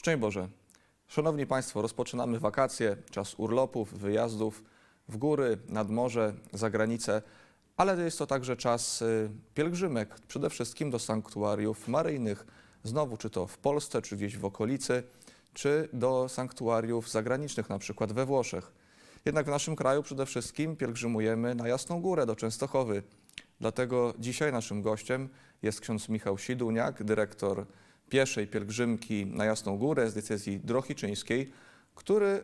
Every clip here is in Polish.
Szczęść Boże. Szanowni Państwo, rozpoczynamy wakacje, czas urlopów, wyjazdów w góry, nad morze, za granicę, ale jest to także czas y, pielgrzymek, przede wszystkim do sanktuariów maryjnych, znowu czy to w Polsce, czy gdzieś w okolicy, czy do sanktuariów zagranicznych, na przykład we Włoszech. Jednak w naszym kraju przede wszystkim pielgrzymujemy na Jasną Górę, do Częstochowy. Dlatego dzisiaj naszym gościem jest ksiądz Michał Siduniak, dyrektor pieszej pielgrzymki na Jasną Górę z decyzji Drohiczyńskiej, który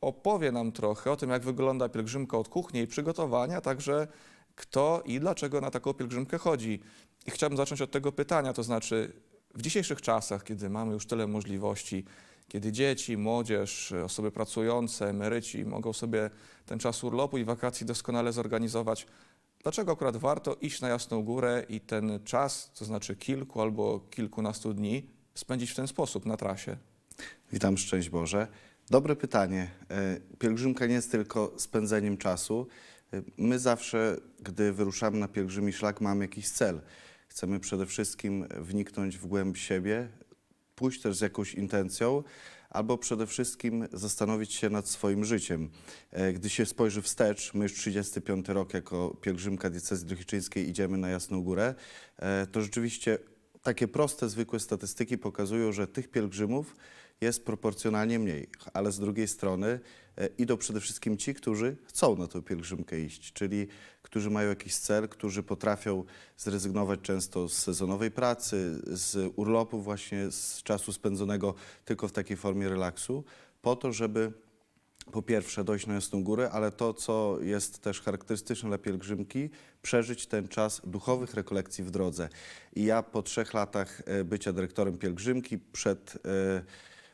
opowie nam trochę o tym, jak wygląda pielgrzymka od kuchni i przygotowania, także kto i dlaczego na taką pielgrzymkę chodzi. I chciałbym zacząć od tego pytania, to znaczy w dzisiejszych czasach, kiedy mamy już tyle możliwości, kiedy dzieci, młodzież, osoby pracujące, emeryci mogą sobie ten czas urlopu i wakacji doskonale zorganizować, Dlaczego akurat warto iść na Jasną Górę i ten czas, to znaczy kilku albo kilkunastu dni, spędzić w ten sposób na trasie? Witam, szczęść Boże. Dobre pytanie. E, Pielgrzymka nie jest tylko spędzeniem czasu. E, My zawsze, gdy wyruszamy na pielgrzymi szlak, mamy jakiś cel. Chcemy przede wszystkim wniknąć w głęb siebie, pójść też z jakąś intencją, albo przede wszystkim zastanowić się nad swoim życiem. E, Gdy się spojrzy wstecz, my już 35 rok jako pielgrzymka diecezji drohiczyńskiej idziemy na Jasną Górę, e, to rzeczywiście takie proste, zwykłe statystyki pokazują, że tych pielgrzymów jest proporcjonalnie mniej, ale z drugiej strony e, idą przede wszystkim ci, którzy chcą na tę pielgrzymkę iść, czyli którzy mają jakiś cel, którzy potrafią zrezygnować często z sezonowej pracy, z urlopu właśnie, z czasu spędzonego tylko w takiej formie relaksu, po to, żeby po pierwsze dojść na Jasną Górę, ale to, co jest też charakterystyczne dla pielgrzymki, przeżyć ten czas duchowych rekolekcji w drodze. I ja po trzech latach e, bycia dyrektorem pielgrzymki, przed e,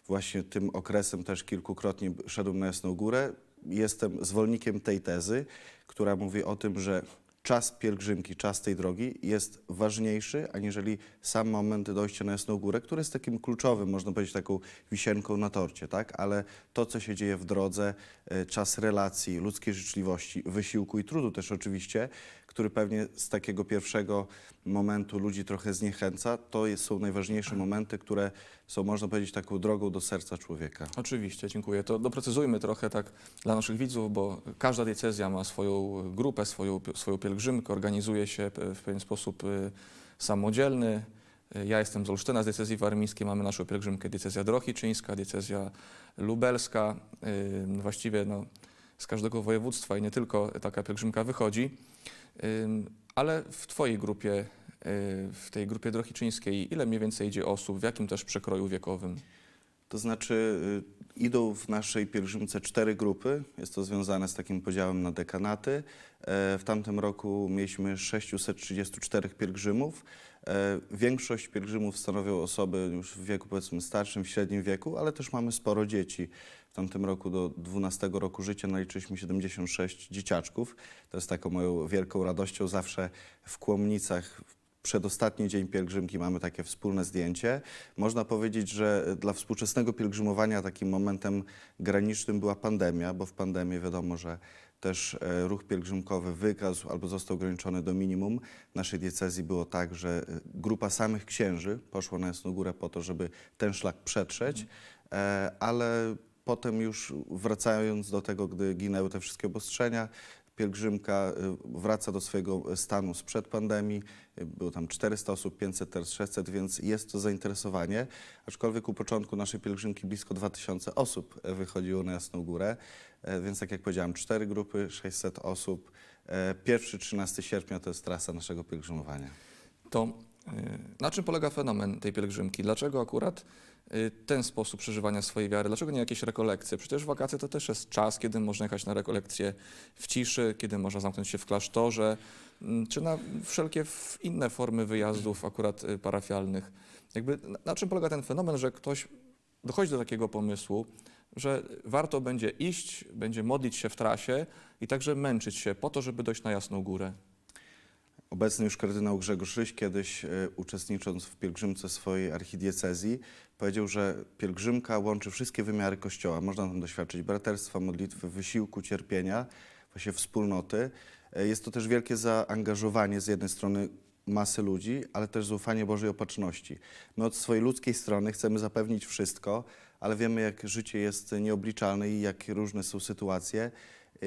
właśnie tym okresem też kilkukrotnie szedłem na Jasną Górę, jestem zwolennikiem tej tezy, która mówi o tym, że czas pielgrzymki, czas tej drogi jest ważniejszy, aniżeli sam moment dojścia na Jasną Górę, który jest takim kluczowym, można powiedzieć, taką wisienką na torcie, tak? Ale to, co się dzieje w drodze, e, czas relacji, ludzkiej życzliwości, wysiłku i trudu też oczywiście, który pewnie z takiego pierwszego momentu ludzi trochę zniechęca, to są najważniejsze momenty, które są, można powiedzieć, taką drogą do serca człowieka. Oczywiście, dziękuję. To doprecyzujmy trochę tak dla naszych widzów, bo każda diecezja ma swoją grupę, swoją, swoją pielgrzymkę, organizuje się w pewien sposób y, samodzielny. Y, Ja jestem z Olsztyna, z diecezji warmińskiej, mamy naszą pielgrzymkę diecezja drohiczyńska, diecezja lubelska. Y, Właściwie no, z każdego województwa i nie tylko taka pielgrzymka wychodzi. Ale w Twojej grupie, w tej grupie drohiczyńskiej, ile mniej więcej idzie osób, w jakim też przekroju wiekowym? To znaczy, y, idą w naszej pielgrzymce cztery grupy. Jest to związane z takim podziałem na dekanaty. E, W tamtym roku mieliśmy 634 pielgrzymów. E, Większość pielgrzymów stanowią osoby już w wieku powiedzmy starszym, w średnim wieku, ale też mamy sporo dzieci. W tamtym roku do 12 roku życia naliczyliśmy 76 dzieciaczków. To jest taką moją wielką radością zawsze w Kłomnicach, przedostatni dzień pielgrzymki mamy takie wspólne zdjęcie. Można powiedzieć, że dla współczesnego pielgrzymowania takim momentem granicznym była pandemia, bo w pandemii wiadomo, że też e, ruch pielgrzymkowy wykazł albo został ograniczony do minimum. W naszej diecezji było tak, że e, grupa samych księży poszła na Jasną Górę po to, żeby ten szlak przetrzeć, e, ale potem już wracając do tego, gdy ginęły te wszystkie obostrzenia, pielgrzymka y, wraca do swojego stanu sprzed pandemii. Y, Było tam 400 osób, 500, teraz 600, więc jest to zainteresowanie. Aczkolwiek u początku naszej pielgrzymki blisko 2000 osób wychodziło na Jasną Górę. Więc tak jak powiedziałam, cztery grupy, 600 osób. Pierwszy 13 sierpnia to jest trasa naszego pielgrzymowania. To y, na czym polega fenomen tej pielgrzymki? Dlaczego akurat y, ten sposób przeżywania swojej wiary? Dlaczego nie jakieś rekolekcje? Przecież wakacje to też jest czas, kiedy można jechać na rekolekcje w ciszy, kiedy można zamknąć się w klasztorze, mm, czy na wszelkie inne formy wyjazdów akurat y, parafialnych. Jakby na czym polega ten fenomen, że ktoś dochodzi do takiego pomysłu, że warto będzie iść, będzie modlić się w trasie i także męczyć się po to, żeby dojść na Jasną Górę? Obecny już kardynał Grzegorz Ryś kiedyś e, uczestnicząc w pielgrzymce swojej archidiecezji powiedział, że pielgrzymka łączy wszystkie wymiary Kościoła. Można tam doświadczyć braterstwa, modlitwy, wysiłku, cierpienia, właśnie wspólnoty. E, Jest to też wielkie zaangażowanie z jednej strony masy ludzi, ale też zaufanie Bożej opatrzności. My od swojej ludzkiej strony chcemy zapewnić wszystko, ale wiemy, jak życie jest nieobliczalne i jak różne są sytuacje.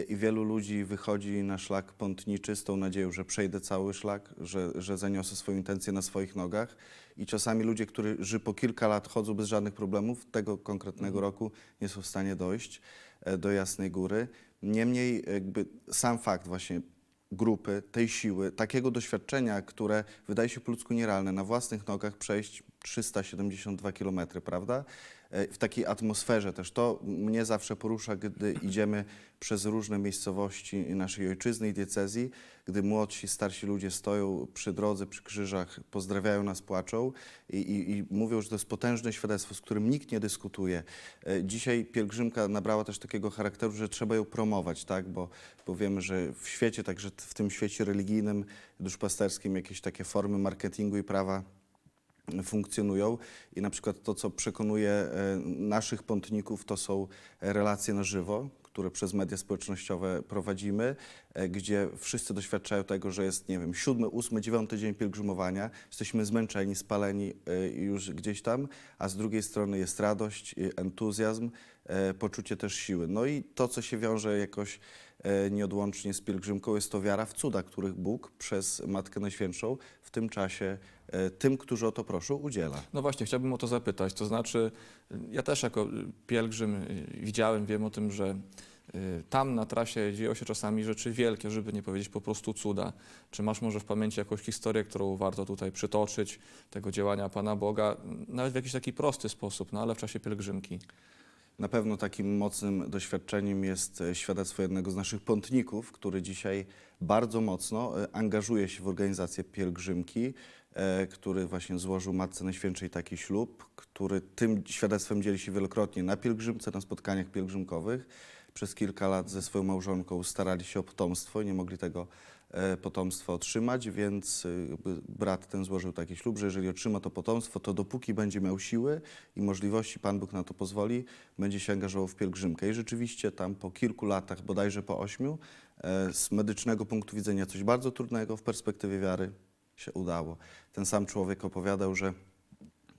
I wielu ludzi wychodzi na szlak pątniczy z tą nadzieją, że przejdę cały szlak, że, że zaniosę swoją intencję na swoich nogach. I czasami ludzie, którzy po kilka lat chodzą bez żadnych problemów, tego konkretnego roku nie są w stanie dojść e, do Jasnej Góry. Niemniej jakby sam fakt właśnie grupy, tej siły, takiego doświadczenia, które wydaje się po ludzku nierealne, na własnych nogach przejść 372 km, prawda? E, W takiej atmosferze też. To mnie zawsze porusza, gdy idziemy przez różne miejscowości naszej ojczyzny i diecezji, gdy młodsi, starsi ludzie stoją przy drodze, przy krzyżach, pozdrawiają nas, płaczą i, i, i mówią, że to jest potężne świadectwo, z którym nikt nie dyskutuje. E, Dzisiaj pielgrzymka nabrała też takiego charakteru, że trzeba ją promować, tak? bo, bo wiemy, że w świecie, także w tym świecie religijnym, duszpasterskim, jakieś takie formy marketingu i prawa funkcjonują. I na przykład to, co przekonuje e, naszych pątników, to są relacje na żywo, które przez media społecznościowe prowadzimy, e, gdzie wszyscy doświadczają tego, że jest, nie wiem, siódmy, ósmy, dziewiąty dzień pielgrzymowania, jesteśmy zmęczeni, spaleni e, już gdzieś tam, a z drugiej strony jest radość, entuzjazm, poczucie też siły. No i to, co się wiąże jakoś e, nieodłącznie z pielgrzymką, jest to wiara w cuda, których Bóg przez Matkę Najświętszą w tym czasie e, tym, którzy o to proszą, udziela. No właśnie, chciałbym o to zapytać. To znaczy, ja też jako pielgrzym widziałem, wiem o tym, że tam na trasie dzieją się czasami rzeczy wielkie, żeby nie powiedzieć po prostu cuda. Czy masz może w pamięci jakąś historię, którą warto tutaj przytoczyć, tego działania Pana Boga, nawet w jakiś taki prosty sposób, no ale w czasie pielgrzymki? Na pewno takim mocnym doświadczeniem jest e, świadectwo jednego z naszych pątników, który dzisiaj bardzo mocno e, angażuje się w organizację pielgrzymki, e, który właśnie złożył Matce Najświętszej taki ślub, który tym świadectwem dzieli się wielokrotnie na pielgrzymce, na spotkaniach pielgrzymkowych. Przez kilka lat ze swoją małżonką starali się o potomstwo i nie mogli tego e, potomstwa otrzymać, więc e, brat ten złożył taki ślub, że jeżeli otrzyma to potomstwo, to dopóki będzie miał siły i możliwości, Pan Bóg na to pozwoli, będzie się angażował w pielgrzymkę. I rzeczywiście tam po kilku latach, bodajże po ośmiu, e, z medycznego punktu widzenia coś bardzo trudnego w perspektywie wiary się udało. Ten sam człowiek opowiadał, że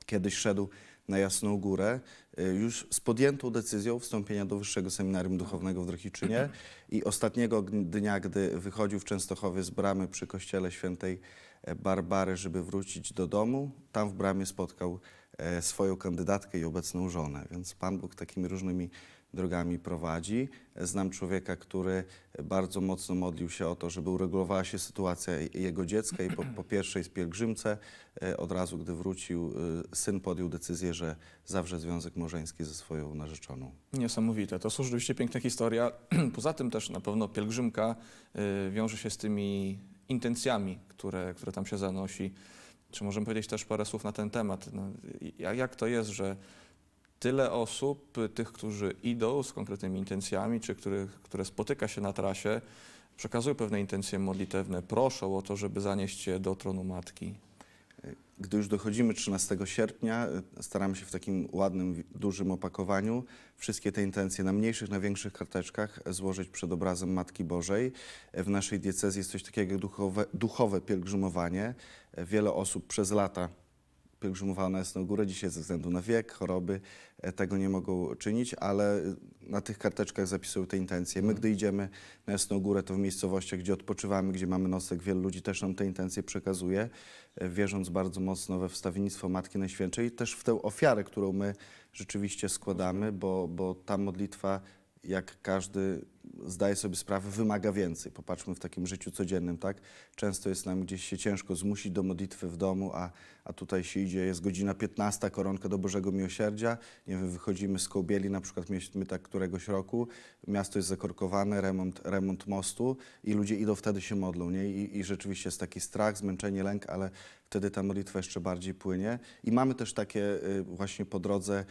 kiedyś szedł na Jasną Górę, y, już z podjętą decyzją wstąpienia do Wyższego Seminarium Duchownego w Drohiczynie i ostatniego dnia, gdy wychodził w Częstochowie z bramy przy kościele świętej e, Barbary, żeby wrócić do domu, tam w bramie spotkał e, swoją kandydatkę i obecną żonę. Więc Pan Bóg takimi różnymi drogami prowadzi. Znam człowieka, który bardzo mocno modlił się o to, żeby uregulowała się sytuacja jego dziecka i po, po pierwszej z pielgrzymce e, od razu, gdy wrócił, e, syn podjął decyzję, że zawrze związek małżeński ze swoją narzeczoną. Niesamowite. To rzeczywiście piękne historia. Poza tym też na pewno pielgrzymka y, wiąże się z tymi intencjami, które, które tam się zanosi. Czy możemy powiedzieć też parę słów na ten temat? No, jak to jest, że tyle osób, y, tych, którzy idą z konkretnymi intencjami, czy których, które spotyka się na trasie, przekazują pewne intencje modlitewne, proszą o to, żeby zanieść je do tronu Matki. Gdy już dochodzimy 13 sierpnia, e, staramy się w takim ładnym, dużym opakowaniu wszystkie te intencje na mniejszych, na większych karteczkach złożyć przed obrazem Matki Bożej. W naszej diecezji jest coś takiego jak duchowe, duchowe pielgrzymowanie. Wiele osób przez lata pielgrzymowało na Jasną Górę. Dzisiaj ze względu na wiek, choroby e, tego nie mogą czynić, ale e, na tych karteczkach zapisują te intencje. My, gdy idziemy na Jasną Górę, to w miejscowościach, gdzie odpoczywamy, gdzie mamy nocleg, wielu ludzi też nam te intencje przekazuje, e, wierząc bardzo mocno we wstawiennictwo Matki Najświętszej i też w tę ofiarę, którą my rzeczywiście składamy, bo, bo ta modlitwa, jak każdy zdaje sobie sprawę, wymaga więcej. Popatrzmy w takim życiu codziennym, tak? Często jest nam gdzieś się ciężko zmusić do modlitwy w domu, a, a tutaj się idzie, jest godzina 15, koronka do Bożego Miłosierdzia, nie wiem, wychodzimy z Kołbieli, na przykład mieliśmy tak któregoś roku, miasto jest zakorkowane, remont, remont mostu i ludzie idą wtedy się modlą, nie? I, I rzeczywiście jest taki strach, zmęczenie, lęk, ale wtedy ta modlitwa jeszcze bardziej płynie. I mamy też takie y, właśnie po drodze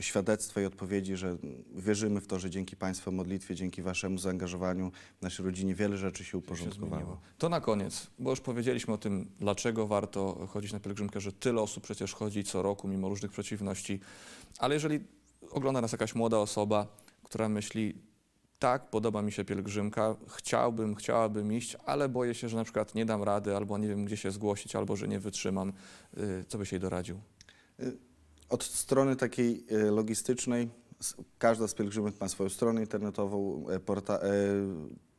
świadectwa i odpowiedzi, że wierzymy w to, że dzięki Państwa modlitwie, dzięki Waszemu zaangażowaniu w naszej rodzinie wiele rzeczy się się uporządkowało. zmieniło. To na koniec, bo już powiedzieliśmy o tym, dlaczego warto chodzić na pielgrzymkę, że tyle osób przecież chodzi co roku, mimo różnych przeciwności. Ale jeżeli ogląda nas jakaś młoda osoba, która myśli, tak, podoba mi się pielgrzymka, chciałbym, chciałabym iść, ale boję się, że na przykład nie dam rady, albo nie wiem, gdzie się zgłosić, albo że nie wytrzymam, y, co byś jej doradził? Od strony takiej e, logistycznej, każda z pielgrzymek ma swoją stronę internetową, e, porta, e,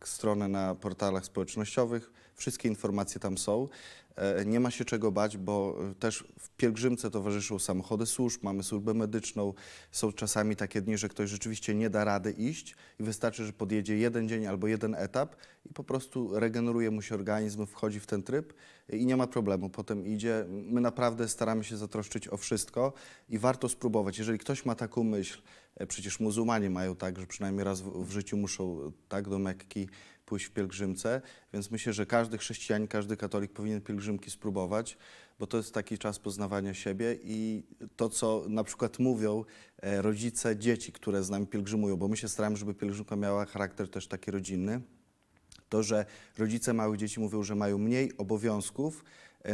stronę na portalach społecznościowych. Wszystkie informacje tam są. E, Nie ma się czego bać, bo e, też w pielgrzymce towarzyszą samochody służb, mamy służbę medyczną. Są czasami takie dni, że ktoś rzeczywiście nie da rady iść i wystarczy, że podjedzie jeden dzień albo jeden etap i po prostu regeneruje mu się organizm, wchodzi w ten tryb i nie ma problemu. Potem idzie. My naprawdę staramy się zatroszczyć o wszystko i warto spróbować. Jeżeli ktoś ma taką myśl, e, przecież muzułmanie mają tak, że przynajmniej raz w, życiu muszą tak do Mekki pójść w pielgrzymce, więc myślę, że każdy chrześcijanin, każdy katolik powinien pielgrzymki spróbować, bo to jest taki czas poznawania siebie i to, co na przykład mówią e, rodzice dzieci, które z nami pielgrzymują, bo my się staramy, żeby pielgrzymka miała charakter też taki rodzinny, to, że rodzice małych dzieci mówią, że mają mniej obowiązków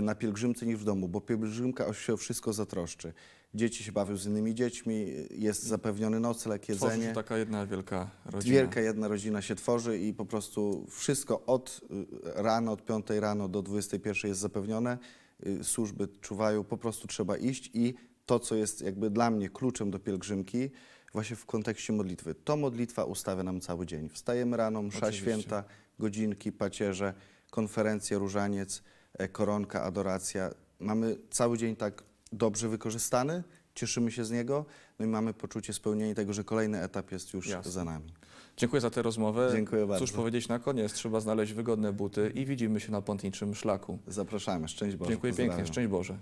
na pielgrzymce niż w domu, bo pielgrzymka o się o wszystko zatroszczy. Dzieci się bawią z innymi dziećmi, jest zapewniony nocleg, Tworzy jedzenie. się taka jedna wielka rodzina. Wielka jedna rodzina się tworzy i po prostu wszystko od y, rana, od 5 rano do 21 jest zapewnione. Y, Służby czuwają, po prostu trzeba iść i to, co jest jakby dla mnie kluczem do pielgrzymki, właśnie w kontekście modlitwy. To modlitwa ustawia nam cały dzień. Wstajemy rano, msza Oczywiście. święta, godzinki, pacierze, konferencje, różaniec, e, koronka, adoracja. Mamy cały dzień tak dobrze wykorzystany, cieszymy się z niego, no i mamy poczucie spełnienia tego, że kolejny etap jest już Jasne. za nami. Dziękuję za tę rozmowę. Dziękuję bardzo. Cóż powiedzieć na koniec? Trzeba znaleźć wygodne buty i widzimy się na pątniczym szlaku. Zapraszamy. Szczęść Boże. Dziękuję pięknie. Pozdrawiam. Szczęść Boże.